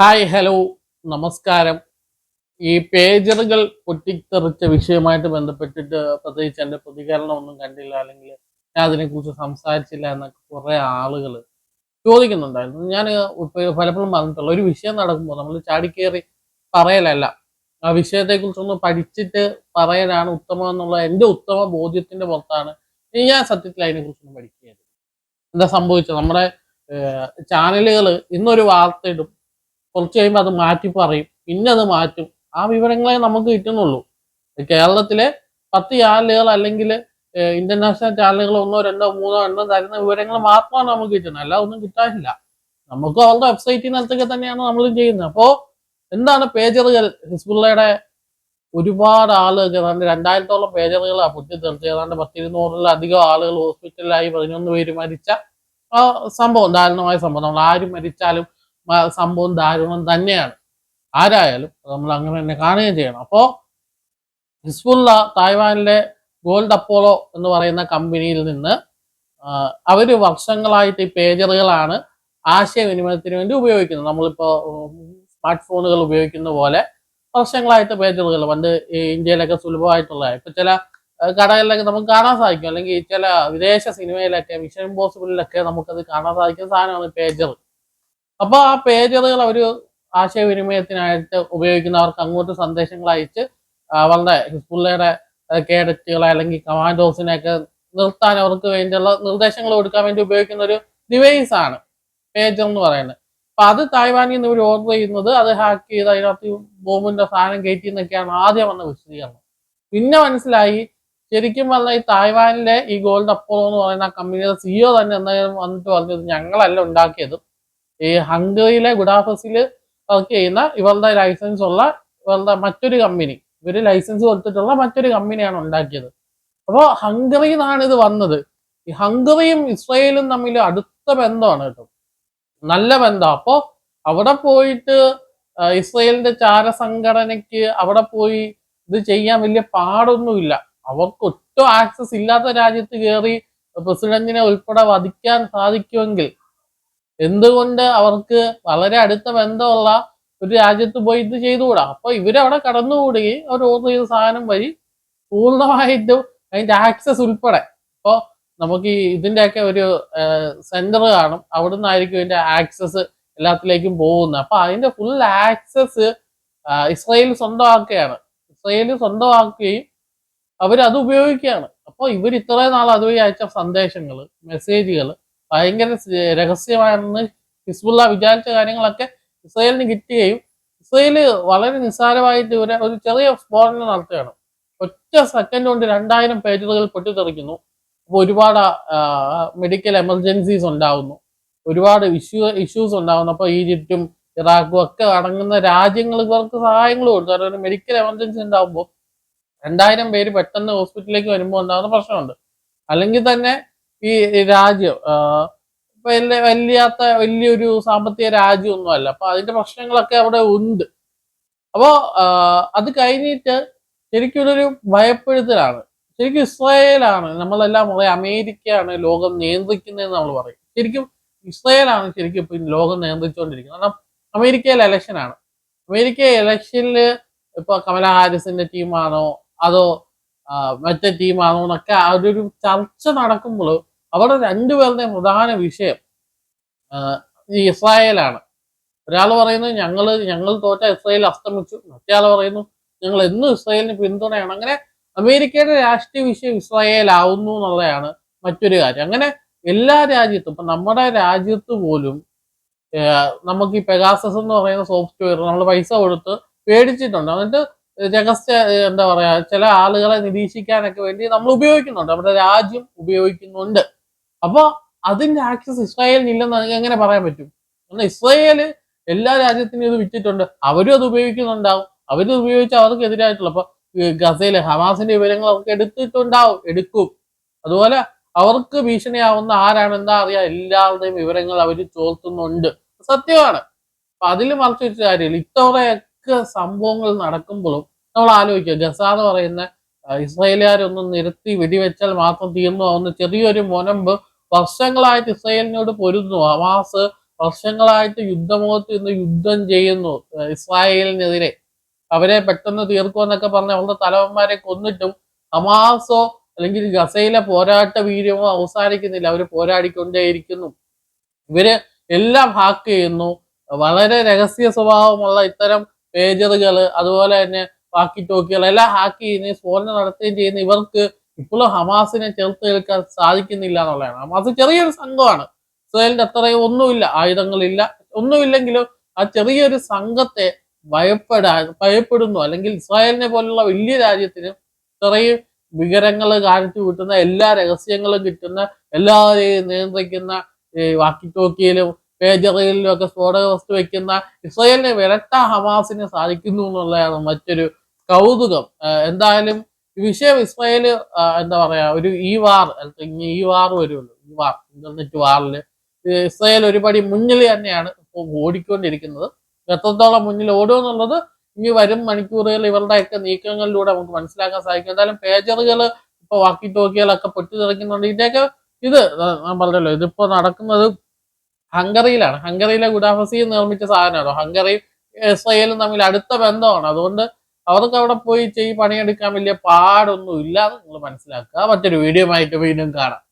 Hi hello നമസ്കാരം. ഈ പേജറുകൾ പൊട്ടിത്തെറിച്ച വിഷയമായിട്ട് ബന്ധപ്പെട്ടിട്ട് പ്രത്യേകിച്ച് എന്റെ പ്രതികരണം ഒന്നും കണ്ടില്ല അല്ലെങ്കിൽ ഞാൻ അതിനെക്കുറിച്ച് സംസാരിച്ചില്ല എന്നൊക്കെ കുറേ ആളുകൾ ചോദിക്കുന്നുണ്ടായിരുന്നു. ഞാൻ പലപ്പോഴും പറഞ്ഞിട്ടുള്ള ഒരു വിഷയം നടക്കുമ്പോൾ നമ്മൾ ചാടിക്കേറി പറയലല്ല. ആ വിഷയത്തെക്കുറിച്ചൊന്ന് പഠിച്ചിട്ട് പറയലാണ് ഉത്തമം എന്നുള്ള എന്റെ ഉത്തമ ബോധ്യത്തിന്റെ പുറത്താണ് ഞാൻ സത്യത്തിൽ അതിനെക്കുറിച്ചൊന്നും പഠിക്കുകയായിരുന്നു എന്താ സംഭവിച്ചത്? നമ്മുടെ ചാനലുകൾ ഇന്നൊരു വാർത്ത ഇടും. കുറച്ച് കഴിയുമ്പോൾ അത് മാറ്റി പറയും. പിന്നെ അത് മാറ്റും. ആ വിവരങ്ങളെ നമുക്ക് കിട്ടുന്നുള്ളൂ. കേരളത്തിലെ പത്ത് ചാനലുകൾ അല്ലെങ്കിൽ ഇന്റർനാഷണൽ ചാനലുകൾ ഒന്നോ രണ്ടോ മൂന്നോ എണ്ണോ തരുന്ന വിവരങ്ങൾ മാത്രമാണ് നമുക്ക് കിട്ടുന്നത്. അല്ലാതെ ഒന്നും കിട്ടാനില്ല. നമുക്ക് അവരുടെ വെബ്സൈറ്റിനകത്തൊക്കെ തന്നെയാണ് നമ്മൾ ചെയ്യുന്നത്. അപ്പോൾ എന്താണ് പേജറുകൾ ഹിസ്ബുള്ളയുടെ ഒരുപാട് ആളുകൾ ഏതാണ്ട് രണ്ടായിരത്തോളം പേജറുകളാണ് പൊട്ടിത്തെറിച്ച് ഏതാണ്ട് പത്തിരുന്നൂറിലധികം ആളുകൾ ഹോസ്പിറ്റലിലായി പതിനൊന്ന് പേര് മരിച്ച സംഭവം ദാരുണമായ സംഭവം. നമ്മൾ ആരും മരിച്ചാലും സംഭവം ദാരുണം തന്നെയാണ്. ആരായാലും നമ്മൾ അങ്ങനെ തന്നെ കാണുകയും ചെയ്യണം. അപ്പോൾ ഹിസ്ബുള്ള തായ്വാനിലെ ഗോൾഡ് അപ്പോളോ എന്ന് പറയുന്ന കമ്പനിയിൽ നിന്ന് അവർ വർഷങ്ങളായിട്ട് ഈ പേജറുകളാണ് ആശയവിനിമയത്തിന് വേണ്ടി ഉപയോഗിക്കുന്നത്. നമ്മളിപ്പോ സ്മാർട്ട് ഫോണുകൾ ഉപയോഗിക്കുന്ന പോലെ വർഷങ്ങളായിട്ട് പേജറുകൾ പണ്ട് ഈ ഇന്ത്യയിലൊക്കെ സുലഭമായിട്ടുള്ള ഇപ്പൊ ചില കടകളിലൊക്കെ നമുക്ക് കാണാൻ സാധിക്കും. അല്ലെങ്കിൽ ചില വിദേശ സിനിമയിലൊക്കെ മിഷൻ ഇമ്പോസിബിളിലൊക്കെ നമുക്കത് കാണാൻ സാധിക്കുന്ന സാധനമാണ് പേജർ അപ്പൊ ആ പേജറുകൾ അവർ ആശയവിനിമയത്തിനായിട്ട് ഉപയോഗിക്കുന്നവർക്ക് അങ്ങോട്ട് സന്ദേശങ്ങൾ അയച്ച് അവരുടെ ഹിസ്ബുള്ളയുടെ കേഡറ്റുകളെ അല്ലെങ്കിൽ കമാൻഡോസിനെയൊക്കെ നിർത്താൻ അവർക്ക് വേണ്ടിയുള്ള നിർദ്ദേശങ്ങൾ കൊടുക്കാൻ വേണ്ടി ഉപയോഗിക്കുന്ന ഒരു ഡിവൈസ് ആണ് പേജർ എന്ന് പറയുന്നത്. അപ്പൊ അത് തായ്വാനിൽ നിന്ന് ഇവർ ഓർഡർ ചെയ്യുന്നത് അത് ഹാക്ക് ചെയ്ത് അതിനകത്ത് ബോംബിന്റെ സാധനം കയറ്റി എന്നൊക്കെയാണ് ആദ്യം വന്ന വിശദീകരണം. പിന്നെ മനസ്സിലായി ശരിക്കും പറഞ്ഞാൽ ഈ തായ്വാനിലെ ഈ ഗോൾഡ് അപ്പോളോ എന്ന് പറയുന്ന കമ്പനിയുടെ സിഇഒ തന്നെ എന്തായാലും വന്നിട്ട് പറഞ്ഞത് ഞങ്ങളല്ല ഉണ്ടാക്കിയത്. ഈ ഹംഗറിയിലെ ഗുഡാഫസിൽ വർക്ക് ചെയ്യുന്ന ഇവരുടെ ലൈസൻസ് ഉള്ള ഇവരുടെ മറ്റൊരു കമ്പനി ഇവർ ലൈസൻസ് കൊടുത്തിട്ടുള്ള മറ്റൊരു കമ്പനിയാണ് ഉണ്ടാക്കിയത്. അപ്പോൾ ഹംഗറിയിൽ നിന്നാണ് ഇത് വന്നത്. ഈ ഹംഗറിയും ഇസ്രയേലും തമ്മിൽ അടുത്ത ബന്ധമാണ് കേട്ടോ. നല്ല ബന്ധം. അപ്പോൾ അവിടെ പോയിട്ട് ഇസ്രയേലിന്റെ ചാര സംഘടനയ്ക്ക് അവിടെ പോയി ഇത് ചെയ്യാൻ വലിയ പാടൊന്നുമില്ല. അവർക്ക് ഒട്ടും ആക്സസ് ഇല്ലാത്ത രാജ്യത്ത് കയറി പ്രസിഡന്റിനെ ഉൾപ്പെടെ വധിക്കാൻ സാധിക്കുമെങ്കിൽ എന്തുകൊണ്ട് അവർക്ക് വളരെ അടുത്ത ബന്ധമുള്ള ഒരു രാജ്യത്ത് പോയി ഇത് ചെയ്തുകൂടാ? അപ്പൊ ഇവരവിടെ കടന്നുകൂടുകയും അവർ ഓർഡർ ചെയ്ത സാധനം വഴി പൂർണമായിട്ടും അതിന്റെ ആക്സസ് ഉൾപ്പെടെ. അപ്പോൾ നമുക്ക് ഈ ഒരു സെന്റർ കാണും. അവിടെ നിന്നായിരിക്കും ഇതിന്റെ ആക്സസ് എല്ലാത്തിലേക്കും പോകുന്നത്. അപ്പൊ അതിന്റെ ഫുൾ ആക്സസ് ഇസ്രയേൽ സ്വന്തമാക്കുകയാണ്. ഇസ്രയേൽ സ്വന്തമാക്കുകയും അവരത് ഉപയോഗിക്കുകയാണ്. അപ്പോൾ ഇവർ ഇത്രയും നാൾ അതുവഴി അയച്ച സന്ദേശങ്ങൾ മെസ്സേജുകൾ ഭയങ്കര രഹസ്യമാണെന്ന് ഹിസ്ബുള്ള വിചാരിച്ച കാര്യങ്ങളൊക്കെ ഇസ്രയേലിന് കിട്ടുകയും ഇസ്രയേൽ വളരെ നിസ്സാരമായിട്ട് ഇവരെ ഒരു ചെറിയ സ്ഫോടനം നടത്തുകയാണ്. ഒറ്റ സെക്കൻഡ് കൊണ്ട് രണ്ടായിരം പേജുകൾ പൊട്ടിത്തെറിക്കുന്നു. അപ്പോൾ ഒരുപാട് മെഡിക്കൽ എമർജൻസീസ് ഉണ്ടാവുന്നു. ഒരുപാട് ഇഷ്യൂ ഇഷ്യൂസ് ഉണ്ടാവുന്നു. അപ്പോൾ ഈജിപ്തും ഇറാഖും ഒക്കെ അടങ്ങുന്ന രാജ്യങ്ങൾ ഇവർക്ക് സഹായങ്ങൾ കൊടുത്തു. കാരണം ഒരു മെഡിക്കൽ എമർജൻസി ഉണ്ടാകുമ്പോൾ രണ്ടായിരം പേര് പെട്ടെന്ന് ഹോസ്പിറ്റലിലേക്ക് വരുമ്പോൾ ഉണ്ടാകുന്ന പ്രശ്നമുണ്ട്. അല്ലെങ്കിൽ തന്നെ ഈ രാജ്യം വലിയ വലിയാത്ത വലിയൊരു സാമ്പത്തിക രാജ്യമൊന്നുമല്ല. അപ്പൊ അതിന്റെ പ്രശ്നങ്ങളൊക്കെ അവിടെ ഉണ്ട്. അപ്പോ അത് കഴിഞ്ഞിട്ട് ശരിക്കും ഒരു ഭയപ്പെടുത്തലാണ്. ശരിക്കും ഇസ്രായേലാണ്. നമ്മളെല്ലാം പറയും അമേരിക്കയാണ് ലോകം നിയന്ത്രിക്കുന്നതെന്ന് നമ്മൾ പറയും. ശരിക്കും ഇസ്രായേലാണ് ശരിക്കും ഇപ്പൊ ലോകം നിയന്ത്രിച്ചുകൊണ്ടിരിക്കുന്നത്. കാരണം അമേരിക്കയിൽ ഇലക്ഷനാണ് അമേരിക്ക ഇലക്ഷനിൽ ഇപ്പൊ കമല ഹാരിസിന്റെ ടീമാണോ അതോ മറ്റേ ടീമാണോ എന്നൊക്കെ ആ ഒരു ചർച്ച നടക്കുമ്പോൾ അവിടെ രണ്ടുപേരുടെയും പ്രധാന വിഷയം ഈ ഇസ്രായേലാണ്. ഒരാൾ പറയുന്നത് ഞങ്ങൾ ഞങ്ങൾ തോറ്റ ഇസ്രായേൽ അസ്തമിച്ചു. മറ്റേ ആൾ പറയുന്നു ഞങ്ങൾ എന്നും ഇസ്രായേലിന് പിന്തുണയാണ്. അങ്ങനെ അമേരിക്കയുടെ രാഷ്ട്രീയ വിഷയം ഇസ്രായേലാവുന്നു എന്നുള്ളതാണ് മറ്റൊരു കാര്യം. അങ്ങനെ എല്ലാ രാജ്യത്തും ഇപ്പൊ നമ്മുടെ രാജ്യത്ത് പോലും നമുക്ക് ഈ പെഗാസസ് എന്ന് പറയുന്ന സോഫ്റ്റ്വെയർ നമ്മൾ പൈസ കൊടുത്ത് മേടിച്ചിട്ടുണ്ട് എന്നിട്ട് രഹസ്യ എന്താ പറയാ ചില ആളുകളെ നിരീക്ഷിക്കാനൊക്കെ വേണ്ടി നമ്മൾ ഉപയോഗിക്കുന്നുണ്ട്. നമ്മുടെ രാജ്യം ഉപയോഗിക്കുന്നുണ്ട്. അപ്പൊ അതിന്റെ ആക്സസ് ഇസ്രായേലിന് ഇല്ലെന്ന് എങ്ങനെ പറയാൻ പറ്റും? കാരണം ഇസ്രായേൽ എല്ലാ രാജ്യത്തിനും ഇത് വിറ്റിട്ടുണ്ട്. അവരും അത് ഉപയോഗിക്കുന്നുണ്ടാവും. അവരും ഉപയോഗിച്ച് അവർക്ക് എതിരായിട്ടുള്ള അപ്പൊ ഗസയിലെ ഹമാസിന്റെ വിവരങ്ങൾ അവർക്ക് എടുത്തിട്ടുണ്ടാവും. എടുക്കും. അതുപോലെ അവർക്ക് ഭീഷണിയാവുന്ന ആരാണ് എന്താ അറിയാ? എല്ലാവരുടെയും വിവരങ്ങൾ അവർ ചോർത്തുന്നുണ്ട്. സത്യമാണ്. അപ്പൊ അതിൽ മറച്ചൊരു കാര്യമില്ല. ഇത്തവണയൊക്കെ സംഭവങ്ങൾ നടക്കുമ്പോഴും നമ്മൾ ആലോചിക്കുക. ഗസ എന്ന് പറയുന്ന ഇസ്രായേലുകാരൊന്നും നിരത്തി വെടിവെച്ചാൽ മാത്രം തീർന്നു ആവുന്ന ചെറിയൊരു മുനമ്പ് വർഷങ്ങളായിട്ട് ഇസ്രായേലിനോട് പൊരുന്നു ഹമാസ് വർഷങ്ങളായിട്ട് യുദ്ധമുഖത്ത് നിന്ന് യുദ്ധം ചെയ്യുന്നു ഇസ്രായേലിനെതിരെ. അവരെ പെട്ടെന്ന് തീർക്കുമെന്നൊക്കെ പറഞ്ഞ് അവരുടെ തലവന്മാരെ കൊന്നിട്ടും ഹമാസോ അല്ലെങ്കിൽ ഗസയിലെ പോരാട്ട വീര്യമോ അവസാനിക്കുന്നില്ല. അവർ പോരാടിക്കൊണ്ടേയിരിക്കുന്നു. ഇവർ എല്ലാം ഹാക്ക് ചെയ്യുന്നു. വളരെ രഹസ്യ സ്വഭാവമുള്ള ഇത്തരം പേജറുകൾ അതുപോലെ തന്നെ ബാക്കി ടോക്കികൾ എല്ലാം ഹാക്ക് ചെയ്യുകയും സ്ഫോടനം നടത്തുകയും ചെയ്യുന്ന. ഇവർക്ക് ഇപ്പോഴും ഹമാസിനെ ചേർത്ത് നിൽക്കാൻ സാധിക്കുന്നില്ല എന്നുള്ളതാണ്. ഹമാസ് ചെറിയൊരു സംഘമാണ്. ഇസ്രായേലിന്റെ അത്രയും ഒന്നുമില്ല ആയുധങ്ങളില്ല. ഒന്നുമില്ലെങ്കിലും ആ ചെറിയൊരു സംഘത്തെ ഭയപ്പെടാൻ ഭയപ്പെടുന്നു. അല്ലെങ്കിൽ ഇസ്രായേലിനെ പോലുള്ള വലിയ രാജ്യത്തിന് ഇത്രയും വിവരങ്ങൾ കാണിച്ചു കിട്ടുന്ന എല്ലാ രഹസ്യങ്ങളും കിട്ടുന്ന എല്ലാവരെയും നിയന്ത്രിക്കുന്ന വാക്കി ടോക്കിയിലും പേജറിയിലും ഒക്കെ സ്ഫോടക വസ്തു വെക്കുന്ന ഇസ്രായേലിനെ വിരട്ട ഹമാസിന് സാധിക്കുന്നു എന്നുള്ളതാണ് മറ്റൊരു കൗതുകം. എന്തായാലും വിഷയം ഇസ്രായേൽ എന്താ പറയാ ഒരു ഈ വാർ ഈ വാർ വരുമല്ലോ ഈ വാർ ഇന്റർനെറ്റ് വാറിൽ ഇസ്രായേൽ ഒരുപടി മുന്നിൽ തന്നെയാണ് ഇപ്പോൾ ഓടിക്കൊണ്ടിരിക്കുന്നത്. എത്രത്തോളം മുന്നിൽ ഓടും എന്നുള്ളത് ഇനി വരും മണിക്കൂറുകൾ ഇവരുടെയൊക്കെ നീക്കങ്ങളിലൂടെ നമുക്ക് മനസ്സിലാക്കാൻ സാധിക്കും. എന്തായാലും പേജറുകൾ ഇപ്പൊ വാക്കി ടോക്കികളൊക്കെ പൊട്ടിത്തെറിക്കുന്നുണ്ട് ഇതിന്റെയൊക്കെ ഇത് ഞാൻ പറഞ്ഞല്ലോ ഇതിപ്പോ നടക്കുന്നത് ഹംഗറിയിലാണ്. ഹംഗറിയിലെ ഗുഡാഫസി നിർമ്മിച്ച സാധനമാണോ? ഹംഗറിയും ഇസ്രയേലും തമ്മിൽ അടുത്ത ബന്ധമാണ്? അതുകൊണ്ട് അവർക്ക് അവിടെ പോയി ചെയ് പണിയെടുക്കാൻ വലിയ പാടൊന്നും ഇല്ല നിങ്ങൾ മനസ്സിലാക്കുക. മറ്റൊരു വീഡിയോ ആയിട്ട് വീണ്ടും കാണാം.